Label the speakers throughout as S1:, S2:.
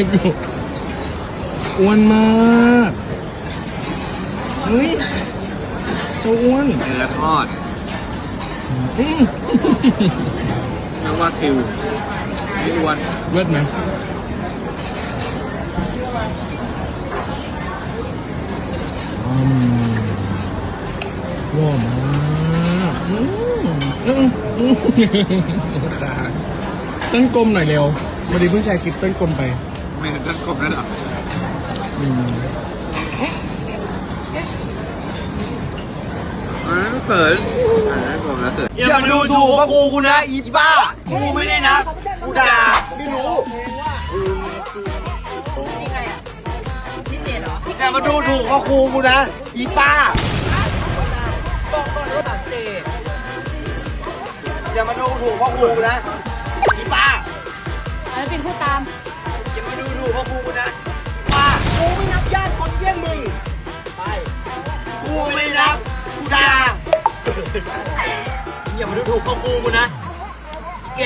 S1: ลิปอยู่อ้วนมากเฮ้ยเจ้าอ้วน
S2: เนื้อทอด
S1: อืม
S2: เรียกว่าคิวไม่อ้วน
S1: เลิศไหมอืมว้าวมากอืมอืมอืมตายเต้นกลมหน่อยเร็ววันนี้เพิ่งใช้คลิปเต้นกลมไป
S2: ไม่เห็นต้นกบนั่นหรอ
S1: อืม
S2: อันนั้นเขินอันนั้นกบแล้วเขิน
S3: อย่ามาดูถูกพระครูกูนะอีบ้ากูไม่ได้นะกูด่าไม่รู้
S4: นี่ใครอะพี่เจดเหรอ
S3: อย่ามาดูถูกพระครูกูนะอีป้าบอกก่อนว่าสังเกตอย่ามาดูถูกพระครูกูนะอีป้า
S4: แล้วเป็นผู้ตาม
S3: อย่ามา ดูถูกพระครูกูนะป้ากูไม่นับญาติคนเยี่ยงมึง ไป กูไม่นับ กูด่าอย่ามาดูถูกพระครูกูนะ แก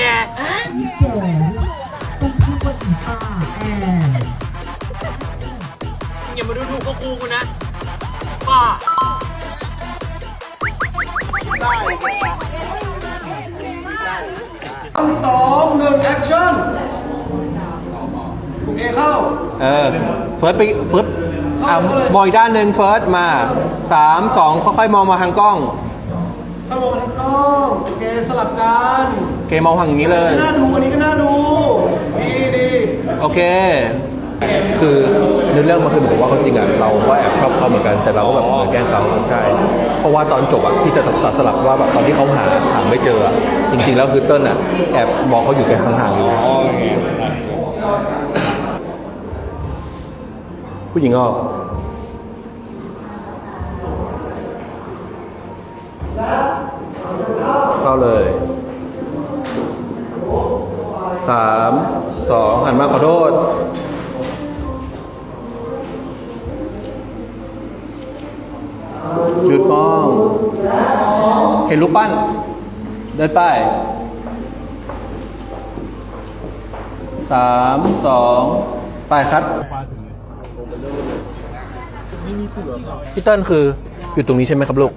S3: อย่ามาดูถูกพวกกูกูนะป้าสองหนึ่งแอคชั่น เอเข้า
S5: เออ เฟิร์สไปเฟิร์สอะมองอีกด้านหนึ่งเฟิร์สมาสามสองค่อยๆมองมาทางกล้อง
S3: เข้าลงมาทางกล้องโอเคสลับกัน
S5: โอเคมองทางนี้เลย
S3: น่าดูอันนี้ก็น่าดู ดีดี
S5: โอเค คือในเรื่องมันคือเหมือนกับว่าเขาจริงอะเราก็แอบชอบเขาเหมือนกันแต่เราก็แบบเหมือนแกล้งเขาใช่ เพราะว่าตอนจบอะพี่จะตัดสลับว่าแบบตอนที่เขาหาหาไม่เจออะจริงๆแล้วคือเติ้ลอะแอบมองเขาอยู่แค่ห่างๆอยู่ ผู้หญิงออกเข้าเลยสามสองหันมาขอโทษหยุดมอง เห็นรูปปั้น เดินไปสามสองไปครับ พี่เติ้ลคืออยู่ตรงนี้ใช่ไหมครับลูก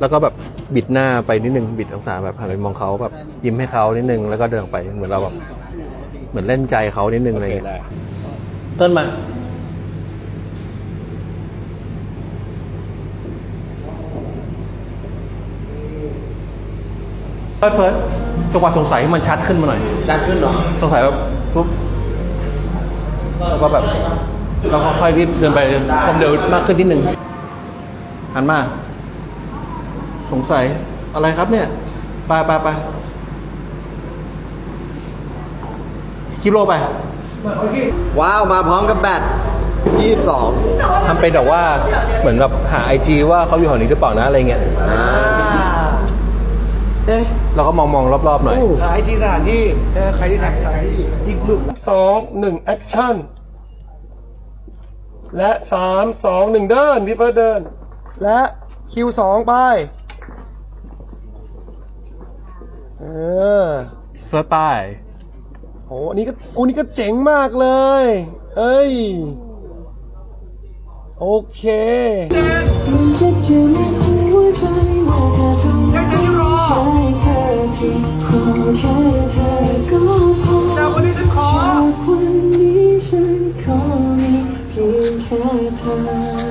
S5: แล้วก็แบบบิดหน้าไปนิดนึงบิดองศาแบบหันไปมองเขาแบบยิ้มให้เขานิดนึงแล้วก็เดินออกไปเหมือนเราแบบเหมือนเล่นใจเขานิดนึงอะไรอย่างเงี้ยเติ้ลมาเฟิร์สเฟิร์สจังหวะสงสัยให้มันชัดขึ้นมาหน่อย
S3: จัดขึ้นเหรอ
S5: สงสัยแบบปุ๊บแล้วก็แบบ เราก็ค่อยรีบเดินไปความเร็วมากขึ้นนิดนึงหันมา สงสัยอะไรครับเนี่ยไปไปไปคลิปโลไป
S3: ว้าว มาพร้อมกับแบต22
S5: ทำเป็นแบบว่าเหมือนแบบหาไอจีว่าเขาอยู่แถวนี้หรือเปล่านะอะไรเงี้ย
S3: อ่าเอ๊ะ
S5: เราก็มองมองรอบๆหน่อย
S3: หาไอจีสถานที่เออใครที่แท็กสถานที่อีกหนึ่งสองหนึ่งแอคชั่น และสามสองหนึ่งเดินพี่เฟิร์สเดิน และคิวสองไป เออ
S5: เฟิร์สป้าย
S3: โอ้อันนี้ก็โอ้นี่ก็เจ๋งมากเลย เอ้ย โอเค
S6: มัน Thank you.